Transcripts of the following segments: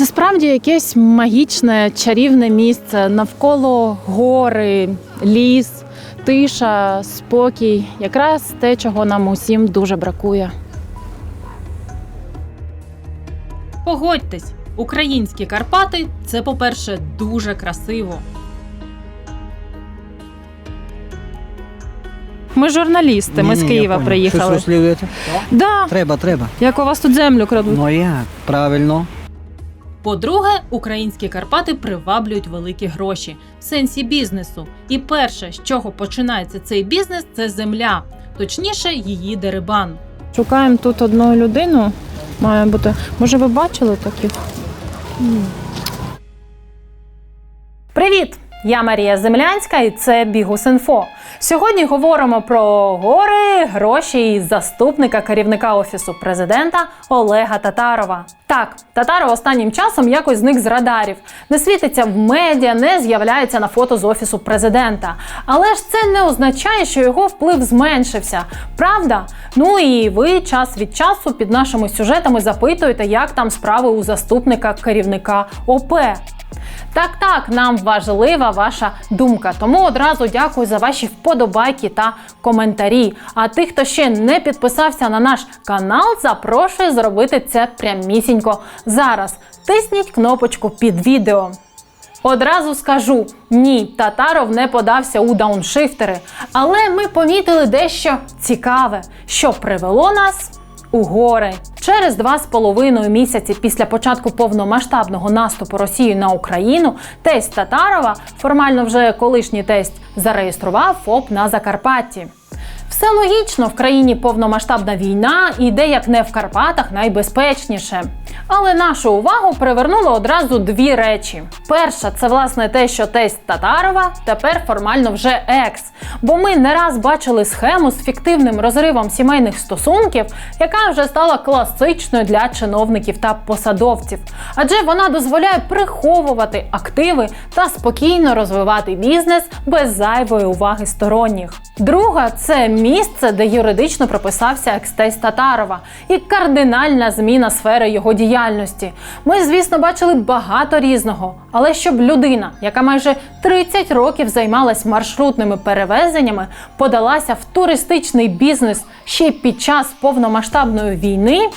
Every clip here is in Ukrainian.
Це справді якесь магічне чарівне місце. Навколо гори, ліс, тиша, спокій. Якраз те, чого нам усім дуже бракує. Погодьтесь, українські Карпати це, по-перше, дуже красиво. Ми журналісти, ми з Києва приїхали. Щось висловлюєте? Да, Треба, треба. як у вас тут землю крадуть. Ну як? Правильно. По-друге, українські Карпати приваблюють великі гроші в сенсі бізнесу. І перше, з чого починається цей бізнес, це земля, точніше, її дерибан. Шукаємо тут одну людину. Має бути. Може, ви бачили таких? Привіт! Я Марія Землянська і це Бігус.Інфо. Сьогодні говоримо про гори, гроші і заступника керівника офісу президента Олега Татарова. Так, Татаров останнім часом якось зник з радарів, не світиться в медіа, не з'являється на фото з офісу президента. Але ж це не означає, що його вплив зменшився. Правда? Ну і ви час від часу під нашими сюжетами запитуєте, як там справи у заступника керівника ОП. Так, так, нам важлива ваша думка. Тому одразу дякую за ваші вподобайки та коментарі. А тих, хто ще не підписався на наш канал, запрошую зробити це прямісінько зараз. Тисніть кнопочку під відео. Одразу скажу: ні, Татаров не подався у дауншифтери, але ми помітили дещо цікаве, що привело нас у гори. Через два з половиною місяці після початку повномасштабного наступу Росії на Україну тесть Татарова, формально вже колишній тесть, зареєстрував ФОП на Закарпатті. Все логічно, в країні повномасштабна війна, і де як не в Карпатах найбезпечніше. Але нашу увагу привернуло одразу дві речі. Перша це власне те, що тесть Татарова тепер формально вже екс. Бо ми не раз бачили схему з фіктивним розривом сімейних стосунків, яка вже стала класичною для чиновників та посадовців. Адже вона дозволяє приховувати активи та спокійно розвивати бізнес без зайвої уваги сторонніх. Друга це місце, де юридично прописався екстесть Татарова, і кардинальна зміна сфери його діяльності. Ми, звісно, бачили багато різного, але щоб людина, яка майже 30 років займалась маршрутними перевезеннями, подалася в туристичний бізнес ще під час повномасштабної війни,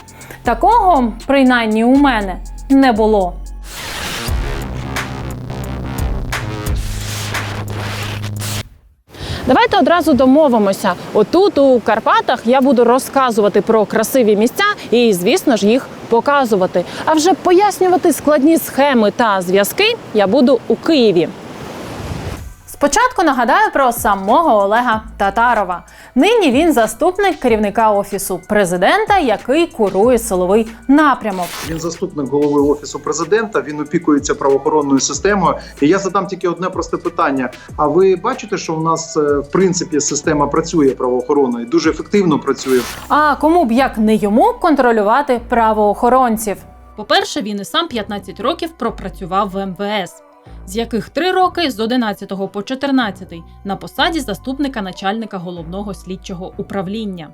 такого, принаймні у мене, не було. Давайте одразу домовимося. Отут у Карпатах я буду розказувати про красиві місця і, звісно ж, їх показувати. А вже пояснювати складні схеми та зв'язки я буду у Києві. Спочатку нагадаю про самого Олега Татарова. Нині він заступник керівника офісу президента, який курує силовий напрямок. Він заступник голови офісу президента. Він опікується правоохоронною системою. І я задам тільки одне просте питання: а ви бачите, що в нас е, в принципі система працює правоохоронною, дуже ефективно працює. А кому б як не йому контролювати правоохоронців? По-перше, він і сам 15 років пропрацював в МВС, з яких 3 роки з 11 по 14 на посаді заступника начальника головного слідчого управління.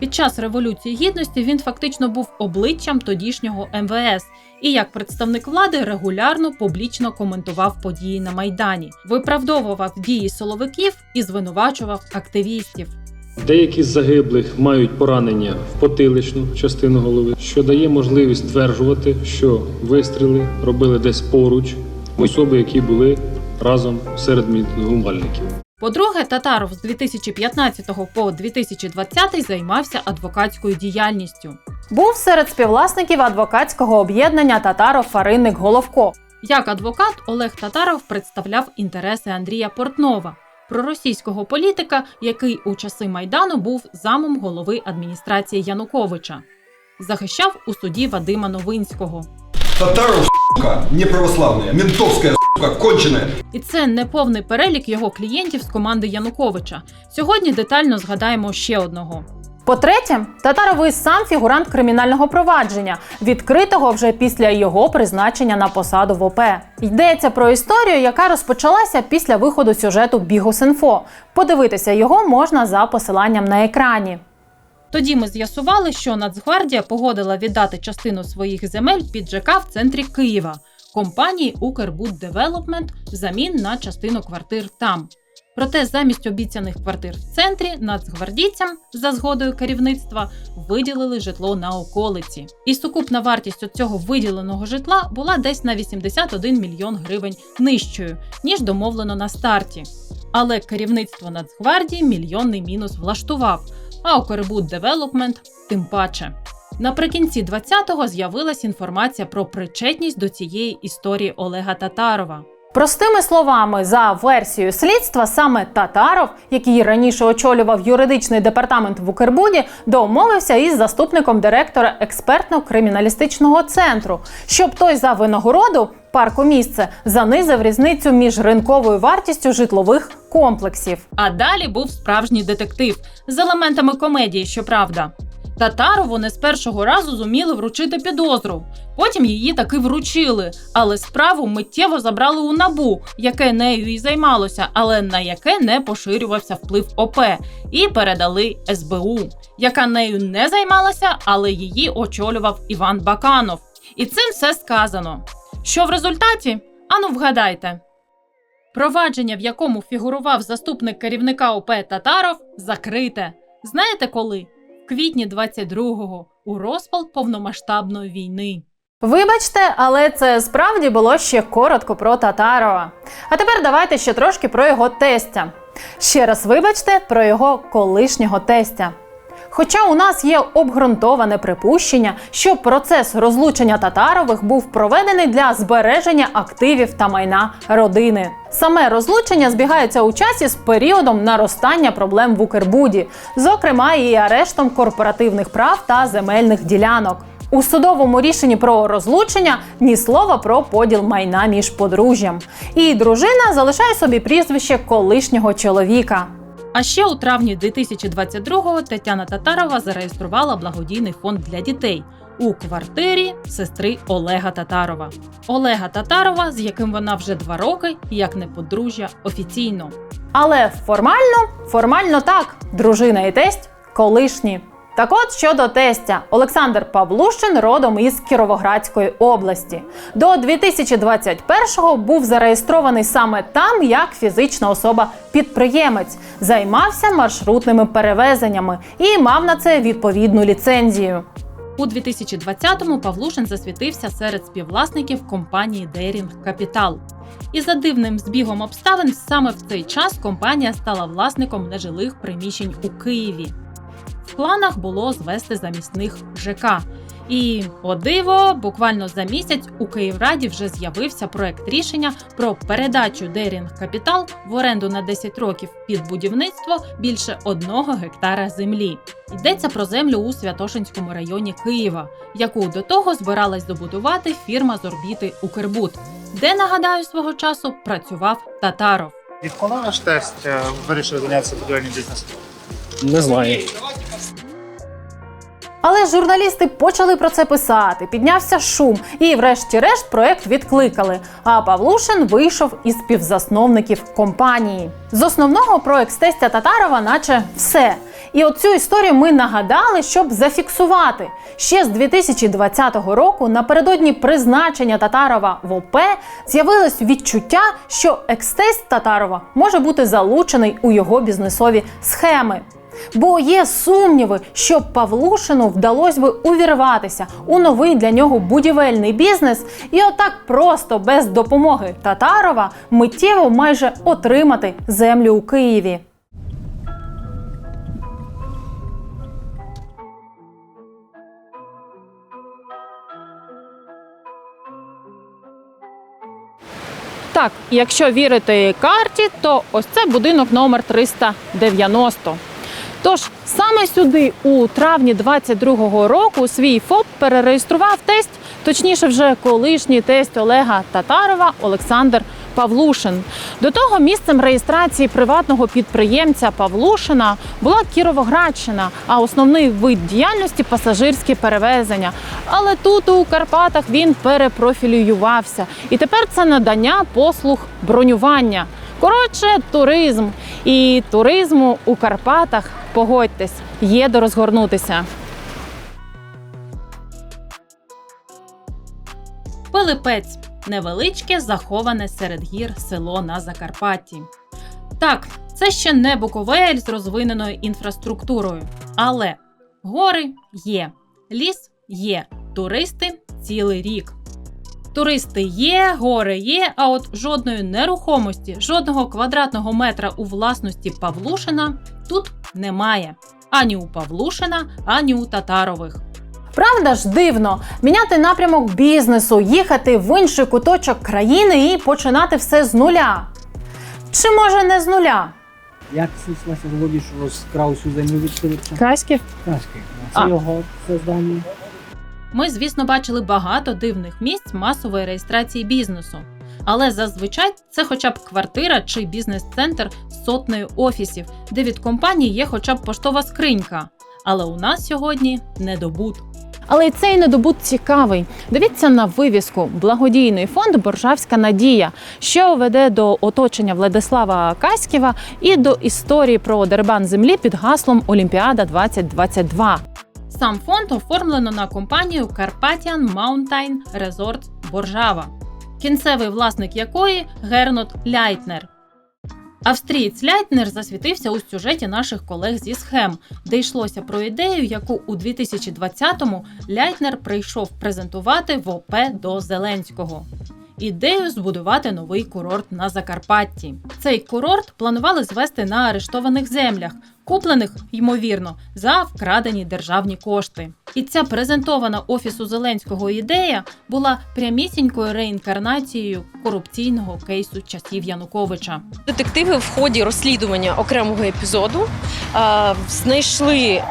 Під час Революції Гідності він фактично був обличчям тодішнього МВС і як представник влади регулярно публічно коментував події на Майдані, виправдовував дії силовиків і звинувачував активістів. Деякі з загиблих мають поранення в потиличну частину голови, що дає можливість стверджувати, що вистріли робили десь поруч особи, які були разом серед мітингувальників. По-друге, Татаров з 2015 по 2020 займався адвокатською діяльністю. Був серед співвласників адвокатського об'єднання Татаров Фаринник Головко. Як адвокат Олег Татаров представляв інтереси Андрія Портнова, проросійського політика, який у часи майдану був замом голови адміністрації Януковича. Захищав у суді Вадима Новинського. Татаров, сука, неправославная, ментовская, сука, конченая. І це не повний перелік його клієнтів з команди Януковича. Сьогодні детально згадаємо ще одного. По-третє, Татаров і сам фігурант кримінального провадження, відкритого вже після його призначення на посаду в ОП. Йдеться про історію, яка розпочалася після виходу сюжету Бігус.Інфо. Подивитися його можна за посиланням на екрані. Тоді ми з'ясували, що Нацгвардія погодила віддати частину своїх земель під ЖК в центрі Києва компанії Укрбуддевелопмент взамін на частину квартир там. Проте замість обіцяних квартир в центрі нацгвардійцям за згодою керівництва виділили житло на околиці. І сукупна вартість цього виділеного житла була десь на 81 мільйон гривень нижчою, ніж домовлено на старті. Але керівництво Нацгвардії мільйонний мінус влаштував, а Укрбуд Девелопмент тим паче. Наприкінці 20-го з'явилась інформація про причетність до цієї історії Олега Татарова. Простими словами, за версією слідства, саме Татаров, який раніше очолював юридичний департамент в Укрбуді, домовився із заступником директора експертно-криміналістичного центру, щоб той за винагороду паркомісце занизив різницю між ринковою вартістю житлових комплексів. А далі був справжній детектив з елементами комедії, щоправда. Татарову не з першого разу зуміли вручити підозру. Потім її таки вручили, але справу миттєво забрали у набу, яке нею і займалося, але на яке не поширювався вплив ОП, і передали СБУ, яка нею не займалася, але її очолював Іван Баканов. І цим все сказано. Що в результаті? Ану, вгадайте. Провадження, в якому фігурував заступник керівника ОП Татаров, закрите. Знаєте коли? Квітні 22-го, у розпал повномасштабної війни. Вибачте, але це справді було ще коротко про Татарова. А тепер давайте ще трошки про його тестя. Ще раз вибачте про його колишнього тестя. Хоча у нас є обґрунтоване припущення, що процес розлучення татарових був проведений для збереження активів та майна родини. Саме розлучення збігається у часі з періодом наростання проблем в Укрбуді, зокрема і арештом корпоративних прав та земельних ділянок. У судовому рішенні про розлучення ні слова про поділ майна між подружжям. І дружина залишає собі прізвище колишнього чоловіка. А ще у травні 2022-го Тетяна Татарова зареєструвала благодійний фонд для дітей у квартирі сестри Олега Татарова. Олега Татарова, з яким вона вже два роки, як не подружжя, офіційно. Але формально, формально так, дружина і тесть колишні. Так от щодо тестя, Олександр Павлущин родом із Кіровоградської області. До 2021-го був зареєстрований саме там як фізична особа-підприємець, займався маршрутними перевезеннями і мав на це відповідну ліцензію. У 2020-му Павлушин засвітився серед співвласників компанії Дейрінг Капітал. І за дивним збігом обставин саме в цей час компанія стала власником нежилих приміщень у Києві. В планах було звести замісних ЖК. І, о диво, буквально за місяць у Київраді вже з'явився проект рішення про передачу Дейрінг Капітал в оренду на 10 років під будівництво більше одного гектара землі. Йдеться про землю у Святошинському районі Києва, яку до того збиралась добудувати фірма з орбіти Укрбуд, де, нагадаю, свого часу працював Татаров. Відколи ваш тест е, вирішив зайнятися будівельним бізнесом? Не знаю. Але журналісти почали про це писати, піднявся шум, і, врешті-решт, проект відкликали. А Павлушин вийшов із співзасновників компанії. З основного про екстестя Татарова, наче все. І от цю історію ми нагадали, щоб зафіксувати. Ще з 2020 року, напередодні призначення Татарова в ОП, з'явилось відчуття, що екстесть Татарова може бути залучений у його бізнесові схеми. Бо є сумніви, що Павлушину вдалося би увірватися у новий для нього будівельний бізнес і отак просто без допомоги Татарова миттєво майже отримати землю у Києві. Так, якщо вірити карті, то ось це будинок номер 390. Тож саме сюди у травні 22-го року свій ФОП перереєстрував тесть, точніше, вже колишній тесть Олега Татарова Олександр Павлушин. До того місцем реєстрації приватного підприємця Павлушина була Кіровоградщина, а основний вид діяльності пасажирські перевезення. Але тут у Карпатах він перепрофілювався, і тепер це надання послуг бронювання. Коротше, туризм. І туризму у Карпатах, погодьтесь, є де розгорнутися. Пилипець невеличке, заховане серед гір село на Закарпатті. Так, це ще не Буковель з розвиненою інфраструктурою, але гори є, ліс є, туристи цілий рік. Туристи є, гори є, а от жодної нерухомості, жодного квадратного метра у власності Павлушина тут немає. Ані у Павлушина, ані у Татарових. Правда ж дивно міняти напрямок бізнесу, їхати в інший куточок країни і починати все з нуля. Чи може не з нуля? Як сталося згоді, що розкрав всю землю від? Каськів? А. Це його создання. Ми, звісно, бачили багато дивних місць масової реєстрації бізнесу. Але зазвичай це хоча б квартира чи бізнес-центр сотнею офісів, де від компанії є хоча б поштова скринька. Але у нас сьогодні недобут. Але й цей недобут цікавий. Дивіться на вивіску благодійний фонд Боржавська надія, що веде до оточення Владислава Каськіва і до історії про дербан землі під гаслом Олімпіада 2022. Сам фонд оформлено на компанію Carpathian Mountain Resorts Боржава, кінцевий власник якої Гернот Ляйтнер. Австрієць Ляйтнер засвітився у сюжеті наших колег зі схем, де йшлося про ідею, яку у 2020-му Ляйтнер прийшов презентувати в ОП до Зеленського. Ідею збудувати новий курорт на Закарпатті. Цей курорт планували звести на арештованих землях, куплених, ймовірно, за вкрадені державні кошти. І ця презентована офісу Зеленського ідея була прямісінькою реінкарнацією корупційного кейсу часів Януковича. Детективи в ході розслідування окремого епізоду е, знайшли е,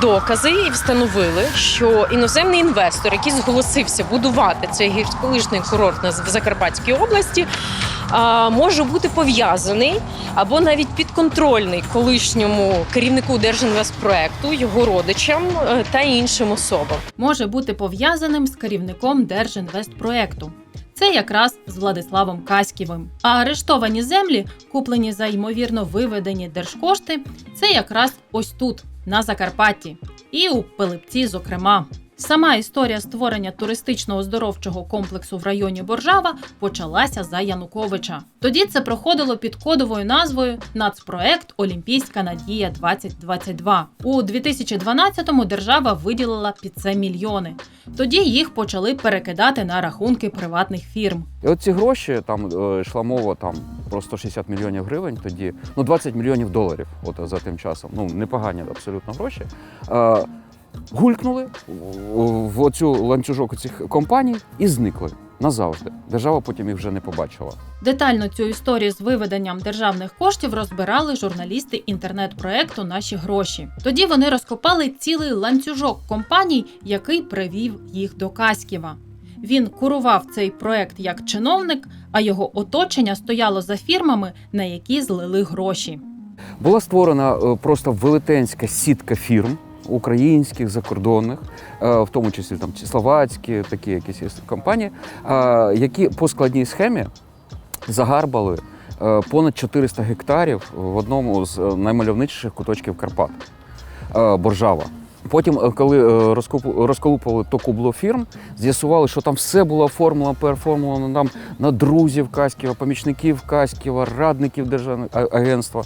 докази і встановили, що іноземний інвестор, який зголосився будувати цей гірськолижний курорт в Закарпатській області, може бути пов'язаний або навіть підконтрольний колишньому керівнику Держінвестпроекту, його родичам е, та іншим особам. може бути пов'язаним з керівником Держінвестпроекту. Це якраз з Владиславом Каськівим. А арештовані землі, куплені за ймовірно виведені держкошти, це якраз ось тут, на Закарпатті, і у Пилипці, зокрема. Сама історія створення туристично-оздоровчого комплексу в районі Боржава почалася за Януковича. Тоді це проходило під кодовою назвою Нацпроект Олімпійська надія 2022 У 2012-му держава виділила під це мільйони. Тоді їх почали перекидати на рахунки приватних фірм. І от гроші, там е, йшла мова там про 160 мільйонів гривень тоді, ну 20 мільйонів доларів, от за тим часом. Ну непогані абсолютно гроші. Гулькнули в- в оцю ланцюжок цих компаній і зникли назавжди. Держава потім їх вже не побачила. Детально цю історію з виведенням державних коштів розбирали журналісти інтернет-проекту Наші гроші. Тоді вони розкопали цілий ланцюжок компаній, який привів їх до Каськіва. Він курував цей проект як чиновник, а його оточення стояло за фірмами, на які злили гроші. Була створена е, просто велетенська сітка фірм. Українських, закордонних, е, в тому числі там словацькі, такі якісь компанії, е, які по складній схемі загарбали е, понад 400 гектарів в одному з наймальовничіших куточків Карпат Боржава. Потім, коли розколупували то кубло фірм, з'ясували, що там все було оформлено, переоформлено там на друзів Каськіва, помічників Каськіва, радників державного агентства.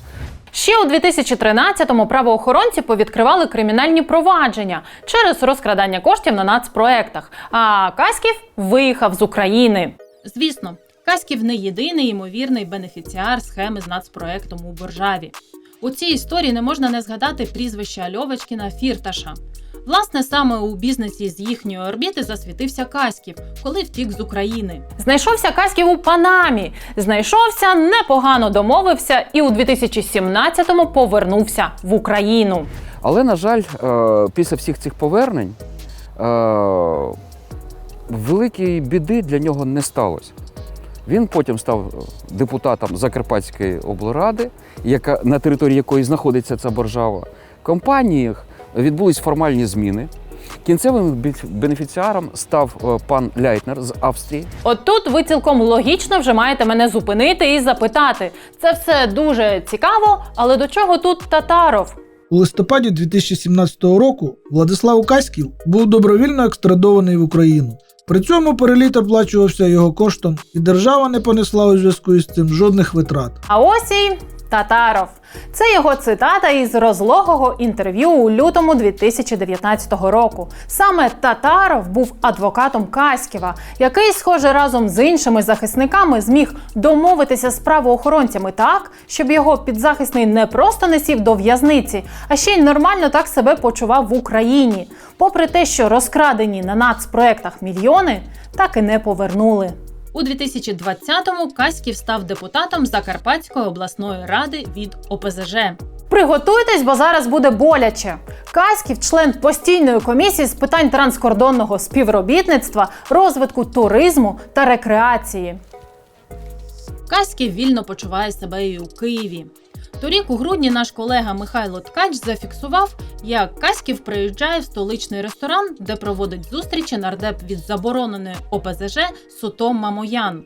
Ще у 2013-му правоохоронці повідкривали кримінальні провадження через розкрадання коштів на нацпроектах. А Каськів виїхав з України. Звісно, Каськів не єдиний ймовірний бенефіціар схеми з нацпроектом у Боржаві. У цій історії не можна не згадати прізвище Альовочкіна Фірташа. Власне, саме у бізнесі з їхньої орбіти засвітився Каськів, коли втік з України. Знайшовся Каськів у Панамі. Знайшовся, непогано домовився і у 2017-му повернувся в Україну. Але, на жаль, е, після всіх цих повернень е, великої біди для нього не сталося. Він потім став депутатом Закарпатської облради, яка, на території якої знаходиться ця боржава. В компаніях відбулись формальні зміни. Кінцевим бенефіціаром став е, пан Ляйтнер з Австрії. От тут ви цілком логічно вже маєте мене зупинити і запитати. Це все дуже цікаво, але до чого тут Татаров? У листопаді 2017 року Владислав Каськів був добровільно екстрадований в Україну. При цьому переліт оплачувався його коштом, і держава не понесла у зв'язку із цим жодних витрат. А ось і Татаров. Це його цитата із розлогого інтерв'ю у лютому 2019 року. Саме Татаров був адвокатом Каськіва, який, схоже, разом з іншими захисниками зміг домовитися з правоохоронцями так, щоб його підзахисний не просто не сів до в'язниці, а ще й нормально так себе почував в Україні. Попри те, що розкрадені на нацпроектах мільйони, так і не повернули. У 2020-му Каськів став депутатом Закарпатської обласної ради від ОПЗЖ. Приготуйтесь, бо зараз буде боляче. Каськів, член постійної комісії з питань транскордонного співробітництва, розвитку туризму та рекреації. Каськів вільно почуває себе і у Києві. Торік у грудні наш колега Михайло Ткач зафіксував, як Каськів приїжджає в столичний ресторан, де проводить зустрічі нардеп від забороненої ОПЗЖ Сутом Мамоян.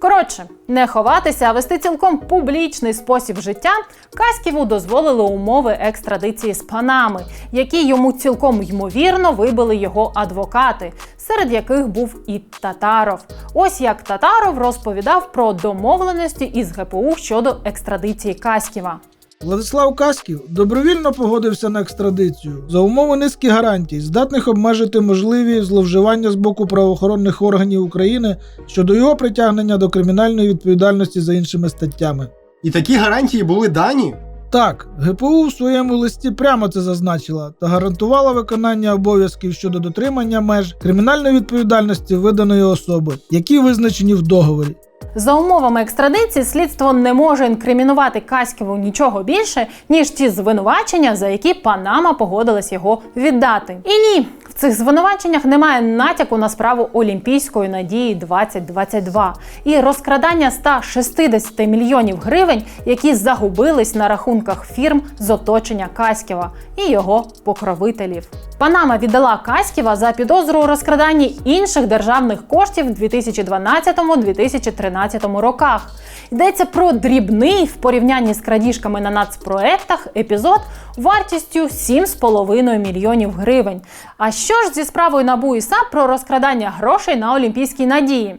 Коротше, не ховатися, а вести цілком публічний спосіб життя Каськіву дозволили умови екстрадиції з Панами, які йому цілком ймовірно вибили його адвокати, серед яких був і Татаров. Ось як Татаров розповідав про домовленості із ГПУ щодо екстрадиції Каськіва. Владислав Каськів добровільно погодився на екстрадицію за умови низки гарантій, здатних обмежити можливі зловживання з боку правоохоронних органів України щодо його притягнення до кримінальної відповідальності за іншими статтями. І такі гарантії були дані? Так, ГПУ в своєму листі прямо це зазначила та гарантувала виконання обов'язків щодо дотримання меж кримінальної відповідальності виданої особи, які визначені в договорі. За умовами екстрадиції слідство не може інкримінувати Каськіву нічого більше, ніж ті звинувачення, за які Панама погодилась його віддати. І ні, цих звинуваченнях немає натяку на справу Олімпійської надії 2022 і розкрадання 160 мільйонів гривень, які загубились на рахунках фірм з оточення Каськіва і його покровителів. Панама віддала Каськіва за підозру у розкраданні інших державних коштів в 2012-2013 роках. Йдеться про дрібний в порівнянні з крадіжками на нацпроектах епізод вартістю 7,5 мільйонів гривень. А що ж зі справою НАБУ і САП про розкрадання грошей на Олімпійській надії?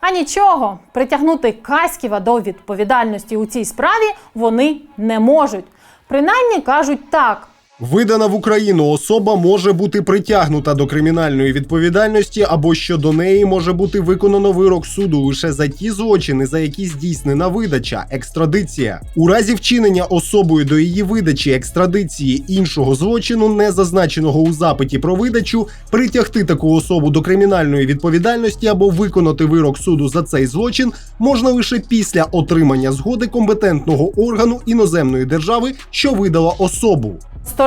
А нічого, притягнути Каськіва до відповідальності у цій справі вони не можуть. Принаймні кажуть так. Видана в Україну особа може бути притягнута до кримінальної відповідальності або щодо неї може бути виконано вирок суду лише за ті злочини, за які здійснена видача, екстрадиція. У разі вчинення особою до її видачі екстрадиції іншого злочину, не зазначеного у запиті про видачу, притягти таку особу до кримінальної відповідальності або виконати вирок суду за цей злочин можна лише після отримання згоди компетентного органу іноземної держави, що видала особу.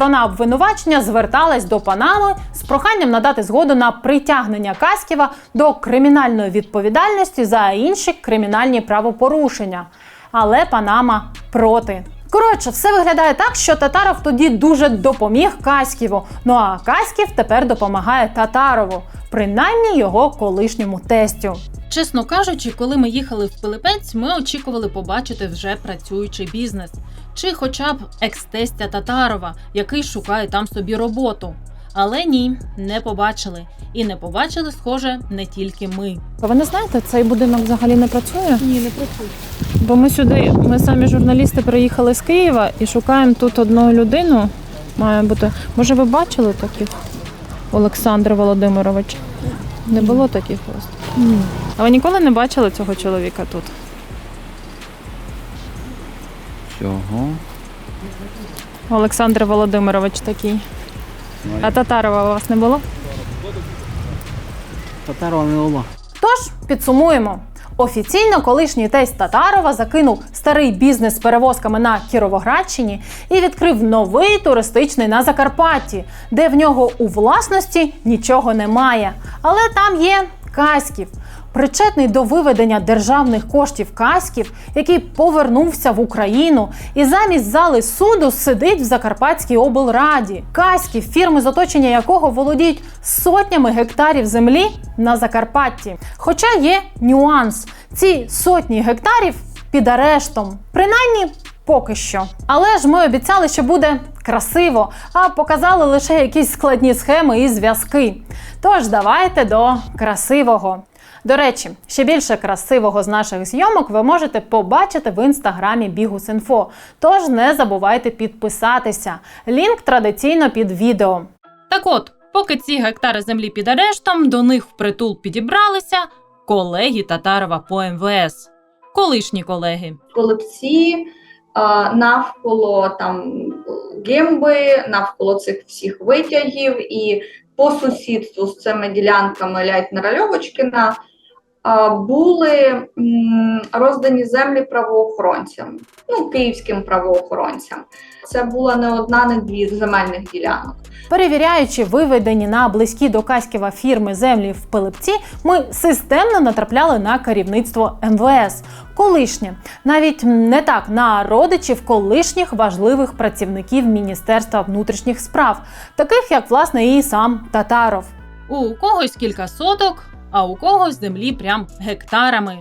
Сторона обвинувачення зверталась до Панами з проханням надати згоду на притягнення Каськіва до кримінальної відповідальності за інші кримінальні правопорушення. Але Панама проти. Коротше, все виглядає так, що Татаров тоді дуже допоміг Каськіву. Ну а Каськів тепер допомагає Татарову, принаймні його колишньому тестю. Чесно кажучи, коли ми їхали в Пилипець, ми очікували побачити вже працюючий бізнес, чи хоча б екс-тестя Татарова, який шукає там собі роботу. Але ні, не побачили. І не побачили, схоже, не тільки ми. Ви не знаєте, цей будинок взагалі не працює? Ні, не працює. Бо ми сюди, ми самі журналісти приїхали з Києва і шукаємо тут одну людину. Має бути. Може, ви бачили таких? Олександр Володимирович. Не було таких? Ні. А ви ніколи не бачили цього чоловіка тут? Цього. Олександр Володимирович такий. А Татарова у вас не було? Татарова не було. Тож підсумуємо. Офіційно колишній тесть Татарова закинув старий бізнес з перевозками на Кіровоградщині і відкрив новий туристичний на Закарпатті, де в нього у власності нічого немає. Але там є Каськів, причетний до виведення державних коштів Каськів, який повернувся в Україну і замість зали суду сидить в Закарпатській облраді. Каськів, фірми з оточення якого володіють сотнями гектарів землі на Закарпатті. Хоча є нюанс: ці сотні гектарів під арештом. Принаймні. Поки що. Але ж ми обіцяли, що буде красиво, а показали лише якісь складні схеми і зв'язки. Тож давайте до красивого. До речі, ще більше красивого з наших зйомок ви можете побачити в інстаграмі Бігус.Інфо. Тож не забувайте підписатися. Лінк традиційно під відео. Так от, поки ці гектари землі під арештом, до них впритул підібралися колеги Татарова по МВС. Колишні колеги. Колепці навколо там гемби, навколо цих всіх витягів і по сусідству з цими ділянками Лятнера Льовочкина а, були роздані землі правоохоронцям, ну, київським правоохоронцям. Це була не одна, не дві земельних ділянок. Перевіряючи виведені на близькі до Каськіва фірми землі в Пилипці, ми системно натрапляли на керівництво МВС. Колишнє, навіть не так на родичів колишніх важливих працівників Міністерства внутрішніх справ, таких як власне і сам Татаров. У когось кілька соток, а у когось землі прям гектарами.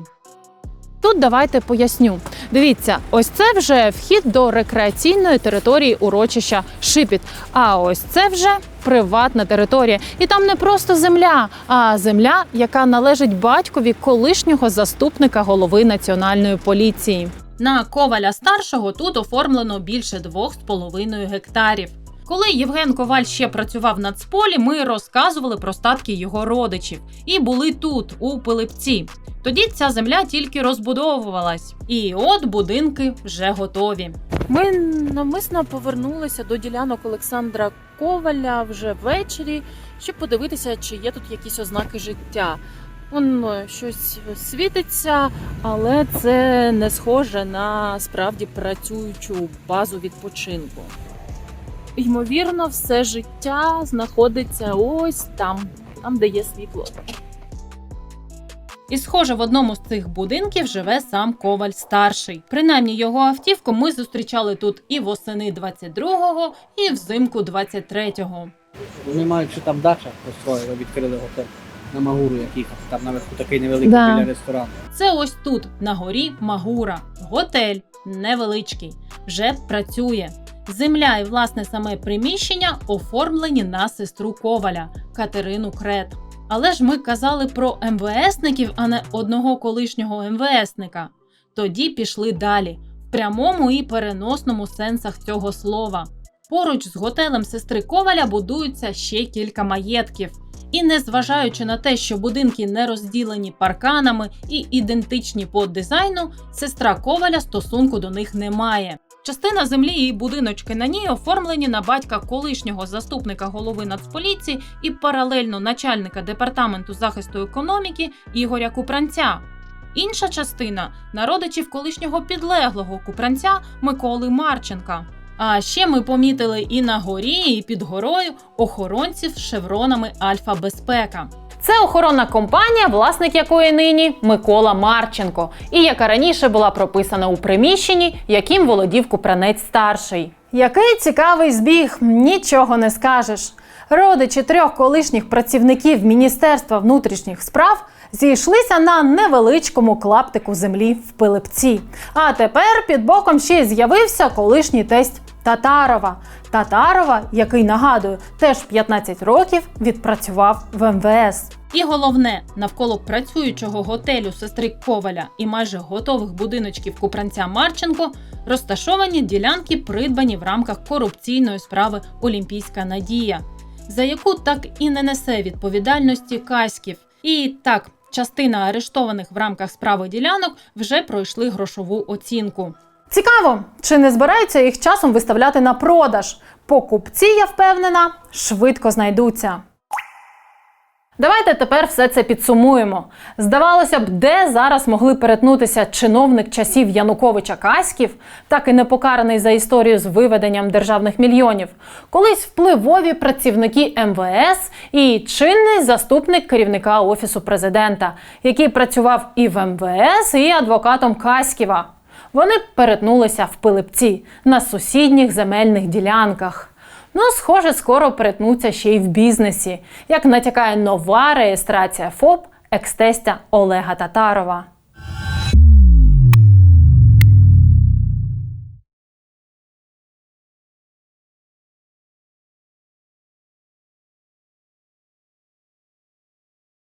Тут давайте поясню. Дивіться, ось це вже вхід до рекреаційної території урочища Шипіт. А ось це вже приватна територія. І там не просто земля, а земля, яка належить батькові колишнього заступника голови національної поліції. На коваля старшого тут оформлено більше 2,5 гектарів. Коли Євген Коваль ще працював в Нацполі, ми розказували про статки його родичів і були тут, у Пилипці. Тоді ця земля тільки розбудовувалась, і от будинки вже готові. Ми навмисно повернулися до ділянок Олександра Коваля вже ввечері, щоб подивитися, чи є тут якісь ознаки життя. Воно щось світиться, але це не схоже на справді працюючу базу відпочинку. Ймовірно, все життя знаходиться ось там, там, де є світло. І, схоже, в одному з цих будинків живе сам Коваль старший. Принаймні його автівку ми зустрічали тут і восени 22-го, і взимку 23-го. Вони мають, що там дача построїли, відкрили готель на Магуру, як. Там наверху такий невеликий Да. біля ресторану. Це ось тут, на горі Магура. Готель невеличкий, вже працює. Земля і власне саме приміщення оформлені на сестру Коваля Катерину Крет. Але ж ми казали про МВСників, а не одного колишнього МВСника. Тоді пішли далі, в прямому і переносному сенсах цього слова. Поруч з готелем сестри Коваля будуються ще кілька маєтків. І незважаючи на те, що будинки не розділені парканами і ідентичні по дизайну, сестра Коваля стосунку до них не має. Частина землі і будиночки на ній оформлені на батька колишнього заступника голови Нацполіції і паралельно начальника департаменту захисту економіки Ігоря Купранця. Інша частина на родичів колишнього підлеглого Купранця Миколи Марченка. А ще ми помітили і на горі, і під горою охоронців з шевронами Альфа Безпека. Це охоронна компанія, власник якої нині Микола Марченко, і яка раніше була прописана у приміщенні, яким володів Купранець старший. Який цікавий збіг, нічого не скажеш. Родичі трьох колишніх працівників Міністерства внутрішніх справ зійшлися на невеличкому клаптику землі в Пилипці. А тепер під боком ще й з'явився колишній тесть Татарова. Татарова, який нагадую, теж 15 років відпрацював в МВС. І головне, навколо працюючого готелю сестри Коваля і майже готових будиночків Купранця Марченко розташовані ділянки, придбані в рамках корупційної справи Олімпійська надія, за яку так і не несе відповідальності Каськів. І так, частина арештованих в рамках справи ділянок вже пройшли грошову оцінку. Цікаво, чи не збираються їх часом виставляти на продаж? Покупці, я впевнена, швидко знайдуться. Давайте тепер все це підсумуємо. Здавалося б, де зараз могли перетнутися чиновник часів Януковича Каськів, так і не покараний за історію з виведенням державних мільйонів, колись впливові працівники МВС і чинний заступник керівника офісу президента, який працював і в МВС, і адвокатом Каськіва. Вони перетнулися в Пилипці на сусідніх земельних ділянках. Ну, схоже, скоро перетнуться ще й в бізнесі, як натякає нова реєстрація ФОП екстестя Олега Татарова.